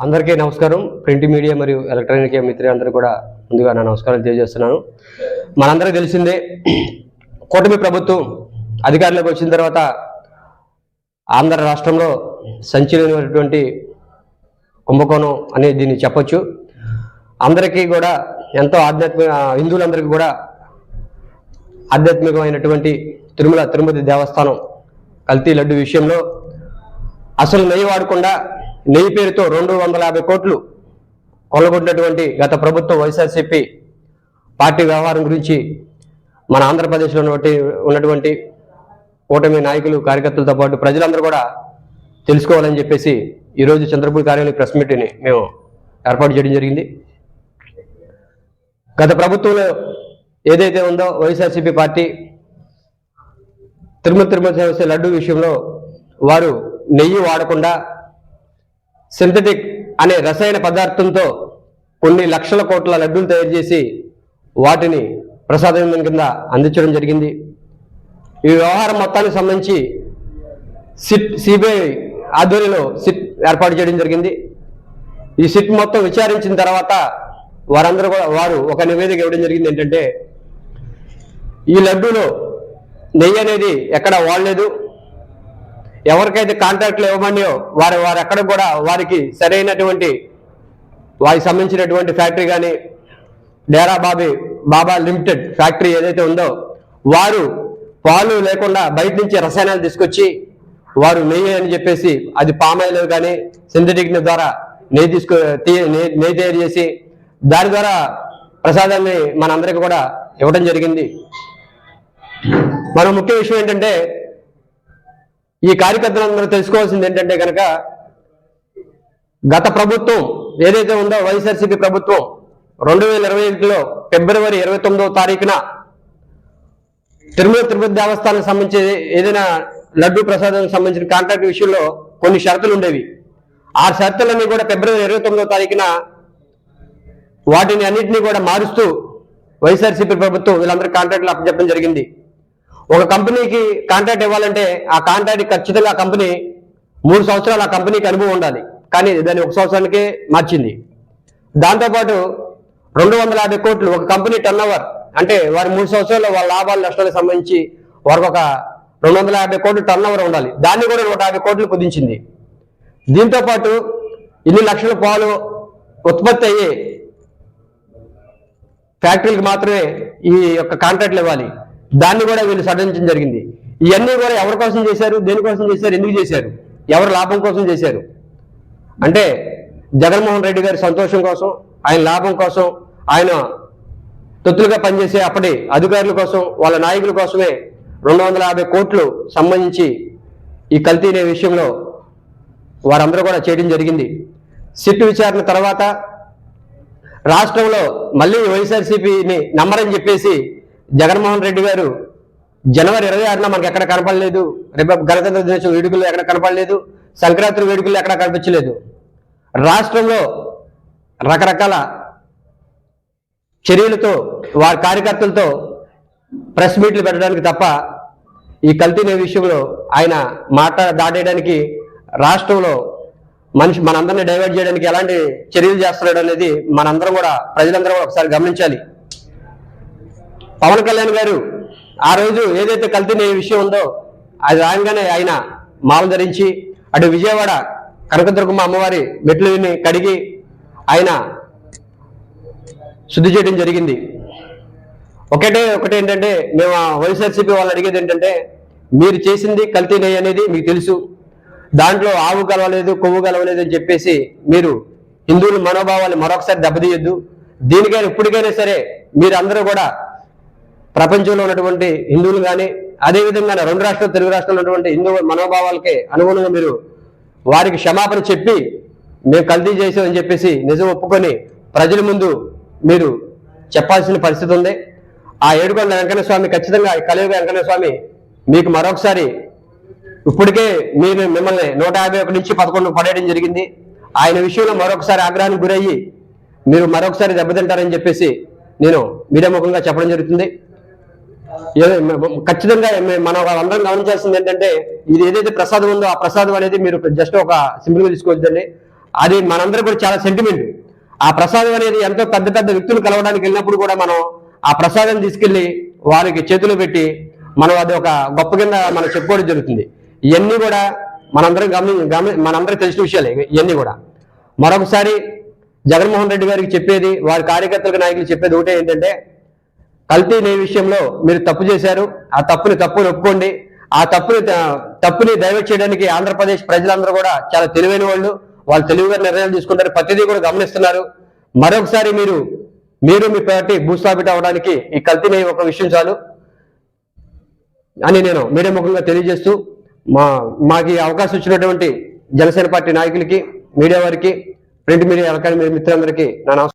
అందరికీ నమస్కారం. Print media మరియు ఎలక్ట్రానిక్ మిత్రులందరూ కూడా ముందుగా నా నమస్కారాలు తెలియజేస్తున్నాను. మనందరికీ తెలిసిందే కూటమి ప్రభుత్వం అధికారంలోకి వచ్చిన తర్వాత ఆంధ్ర రాష్ట్రంలో సంచలనమైనటువంటి కుంభకోణం అనేది దీన్ని చెప్పొచ్చు. అందరికీ కూడా ఎంతో ఆధ్యాత్మిక హిందువులందరికీ కూడా ఆధ్యాత్మికమైనటువంటి తిరుమల తిరుపతి దేవస్థానం కల్తీ లడ్డు విషయంలో అసలు నెయ్యి వాడకుండా నెయ్యి పేరుతో రెండు వందల యాభై కోట్లు కొల్లగొట్టినటువంటి గత ప్రభుత్వం వైఎస్ఆర్సీపీ పార్టీ వ్యవహారం గురించి మన ఆంధ్రప్రదేశ్లో ఉన్నటువంటి ఉన్నటువంటి కూటమి నాయకులు కార్యకర్తలతో పాటు ప్రజలందరూ కూడా తెలుసుకోవాలని చెప్పేసి ఈరోజు చంద్రపూడి కార్యాలయ ప్రెస్ మీట్ని మేము ఏర్పాటు చేయడం జరిగింది. గత ప్రభుత్వంలో ఏదైతే ఉందో వైఎస్ఆర్సీపీ పార్టీ తిరుమల తిరుమల దేవస్థ లడ్డు విషయంలో వారు నెయ్యి వాడకుండా సింథటిక్ అనే రసాయన పదార్థంతో కొన్ని లక్షల కోట్ల లడ్డూలు తయారు చేసి వాటిని ప్రసాదం కింద అందించడం జరిగింది. ఈ వ్యవహారం మొత్తానికి సంబంధించి సిట్ సిబిఐ ఆధ్వర్యంలో సిట్ ఏర్పాటు చేయడం జరిగింది. ఈ సిట్ మొత్తం విచారించిన తర్వాత వారందరూ కూడా వారు ఒక నివేదిక ఇవ్వడం జరిగింది ఏంటంటే ఈ లడ్డూలో నెయ్యి అనేది ఎక్కడ వాడలేదు. ఎవరికైతే కాంట్రాక్ట్లు ఇవ్వమనియో వారు వారు ఎక్కడ కూడా వారికి సరైనటువంటి వారికి సంబంధించినటువంటి ఫ్యాక్టరీ కానీ డేరా బాబీ బాబా లిమిటెడ్ ఫ్యాక్టరీ ఏదైతే ఉందో వారు పాలు లేకుండా బయట నుంచి రసాయనాలు తీసుకొచ్చి వారు నెయ్యి అని చెప్పేసి అది పామాయిల్ కానీ సింథటిక్ ద్వారా నెయ్యి తీసుకు నెయ్యి నెయ్యి తయారు చేసి దాని ద్వారా ప్రసాదాన్ని మనందరికీ కూడా ఇవ్వడం జరిగింది. మరో ముఖ్య విషయం ఏంటంటే ఈ కార్యకర్తలందరూ తెలుసుకోవాల్సింది ఏంటంటే కనుక గత ప్రభుత్వం ఏదైతే ఉందో వైఎస్ఆర్సీపీ ప్రభుత్వం రెండు వేల ఇరవై ఒకటిలో ఫిబ్రవరి ఇరవై తొమ్మిదవ తారీఖున తిరుమల తిరుపతి దేవస్థానం సంబంధించి ఏదైనా లడ్డూ ప్రసాదానికి సంబంధించిన కాంట్రాక్ట్ విషయంలో కొన్ని షరతులు ఉండేవి. ఆ షరతులన్నీ కూడా ఫిబ్రవరి ఇరవై తొమ్మిదవ తారీఖున వాటిని అన్నింటినీ కూడా మారుస్తూ వైఎస్ఆర్సీపీ ప్రభుత్వం వీళ్ళందరూ కాంట్రాక్ట్లు అప్పచెప్పడం జరిగింది. ఒక కంపెనీకి కాంట్రాక్ట్ ఇవ్వాలంటే ఆ కాంట్రాక్ట్ ఖచ్చితంగా కంపెనీ మూడు సంవత్సరాలు ఆ కంపెనీకి అనుభవం ఉండాలి. కానీ దాన్ని ఒక సంవత్సరానికే మార్చింది. దాంతోపాటు రెండు వందల యాభై కోట్లు ఒక కంపెనీ టర్న్ ఓవర్ అంటే వారి మూడు సంవత్సరాల్లో వాళ్ళ లాభాలు నష్టాలకు సంబంధించి వారికి ఒక రెండు వందల యాభై కోట్లు టర్న్ ఓవర్ ఉండాలి. దాన్ని కూడా నూట యాభై కోట్లు కుదించింది. దీంతో పాటు ఇన్ని లక్షల పాలు ఉత్పత్తి అయ్యే ఫ్యాక్టరీలకు మాత్రమే ఈ యొక్క కాంట్రాక్ట్లు ఇవ్వాలి. దాన్ని కూడా వీళ్ళు సడలించడం జరిగింది. ఇవన్నీ కూడా ఎవరి కోసం చేశారు? దేనికోసం చేశారు? ఎందుకు చేశారు? ఎవరు లాభం కోసం చేశారు? అంటే జగన్మోహన్ రెడ్డి గారి సంతోషం కోసం ఆయన లాభం కోసం ఆయన తొత్తులుగా పనిచేసే అప్పటి అధికారుల కోసం వాళ్ళ నాయకుల కోసమే రెండు వందల యాభై కోట్లు సంబంధించి ఈ కల్తీ అనే విషయంలో వారందరూ కూడా చేయడం జరిగింది. సిట్టు విచారణ తర్వాత రాష్ట్రంలో మళ్ళీ వైఎస్ఆర్సీపీని నమ్మరని చెప్పేసి జగన్మోహన్ రెడ్డి గారు జనవరి ఇరవై ఆరున మనకు ఎక్కడ కనపడలేదు. రేపు గణతంత్ర దినోత్సవ వేడుకలు ఎక్కడ కనపడలేదు. సంక్రాంతి వేడుకలు ఎక్కడ కనిపించలేదు. రాష్ట్రంలో రకరకాల చర్యలతో వారి కార్యకర్తలతో ప్రెస్ మీట్లు పెట్టడానికి తప్ప ఈ కల్తీ అనే విషయంలో ఆయన మాట దాటేయడానికి రాష్ట్రంలో మనిషి మనందరినీ డైవర్ట్ చేయడానికి ఎలాంటి చర్యలు చేస్తున్నాడు అనేది మనందరం కూడా ప్రజలందరూ కూడా ఒకసారి గమనించాలి. పవన్ కళ్యాణ్ గారు ఆ రోజు ఏదైతే కల్తీ విషయం ఉందో అది రాగానే ఆయన మాల ధరించి అటు విజయవాడ కనకదుర్గమ్మ అమ్మవారి మెట్లుని కడిగి ఆయన శుద్ధి చేయడం జరిగింది. ఒకటే ఒకటి ఏంటంటే మేము వైఎస్ఆర్సీపీ వాళ్ళు అడిగేది ఏంటంటే మీరు చేసింది కల్తీ నెయ్యి అనేది మీకు తెలుసు. దాంట్లో ఆవు కలవలేదు కొవ్వు కలవలేదు అని చెప్పేసి మీరు హిందువుల మనోభావాలు మరొకసారి దెబ్బతీయొద్దు. దీనికైనా ఇప్పటికైనా సరే మీరు అందరూ కూడా ప్రపంచంలో ఉన్నటువంటి హిందువులు కానీ అదేవిధంగా రెండు రాష్ట్రాలు తెలుగు రాష్ట్రంలో ఉన్నటువంటి హిందూ మనోభావాలకి అనుగుణంగా మీరు వారికి క్షమాపణ చెప్పి మేము కల్తీ చేసామని చెప్పేసి నిజం ఒప్పుకొని ప్రజల ముందు మీరు చెప్పాల్సిన పరిస్థితి ఉంది. ఆ ఏడుకొండ వెంకన్న స్వామి ఖచ్చితంగా కలియుగ వెంకన్న స్వామి మీకు మరొకసారి ఇప్పటికే మీరు మిమ్మల్ని నూట యాభై ఒకటి నుంచి పదకొండు పడేయడం జరిగింది. ఆయన విషయంలో మరొకసారి ఆగ్రహానికి గురయ్యి మీరు మరొకసారి దెబ్బతింటారని చెప్పేసి నేను మీడియా ముఖంగా చెప్పడం జరుగుతుంది. ఖచ్చితంగా మనం అందరం గమనించాల్సింది ఏంటంటే ఇది ఏదైతే ప్రసాదం ఉందో ఆ ప్రసాదం అనేది మీరు జస్ట్ ఒక సింపుల్గా తీసుకోవద్దండి అది మనందరూ కూడా చాలా సెంటిమెంట్ ఆ ప్రసాదం అనేది ఎంతో పెద్ద పెద్ద వ్యక్తులు కలవడానికి వెళ్ళినప్పుడు కూడా మనం ఆ ప్రసాదం తీసుకెళ్ళి వారికి చేతులు పెట్టి మనం అది ఒక గొప్ప కింద మనం చెప్పుకోవడం జరుగుతుంది. ఇవన్నీ కూడా మనందరం గమని గమని మనందరికి తెలిసిన విషయాలే ఇవన్నీ కూడా. మరొకసారి జగన్మోహన్ రెడ్డి గారికి చెప్పేది వారి కార్యకర్తలకు నాయకులు చెప్పేది ఒకటే ఏంటంటే కల్తీ నే విషయంలో మీరు తప్పు చేశారు. ఆ తప్పుని తప్పుని ఒప్పుకోండి. ఆ తప్పుని తప్పుని దయవే చేయడానికి ఆంధ్రప్రదేశ్ ప్రజలందరూ కూడా చాలా తెలివైన వాళ్ళు. వాళ్ళు తెలివిగా నిర్ణయాలు తీసుకుంటారు ప్రతిదీ కూడా గమనిస్తున్నారు. మరొకసారి మీరు మీరు మీ పార్టీ భూస్థాపిత అవడానికి ఈ కల్తీ నే ఒక విషయం చాలు అని నేను మీడియా ముఖంగా తెలియజేస్తూ మా మాకు ఈ అవకాశం ఇచ్చినటువంటి జనసేన పార్టీ నాయకులకి మీడియా వారికి ప్రింట్ మీడియా ఎలక్ట్రానిక్ మిత్రులందరికీ నా నమస్కారం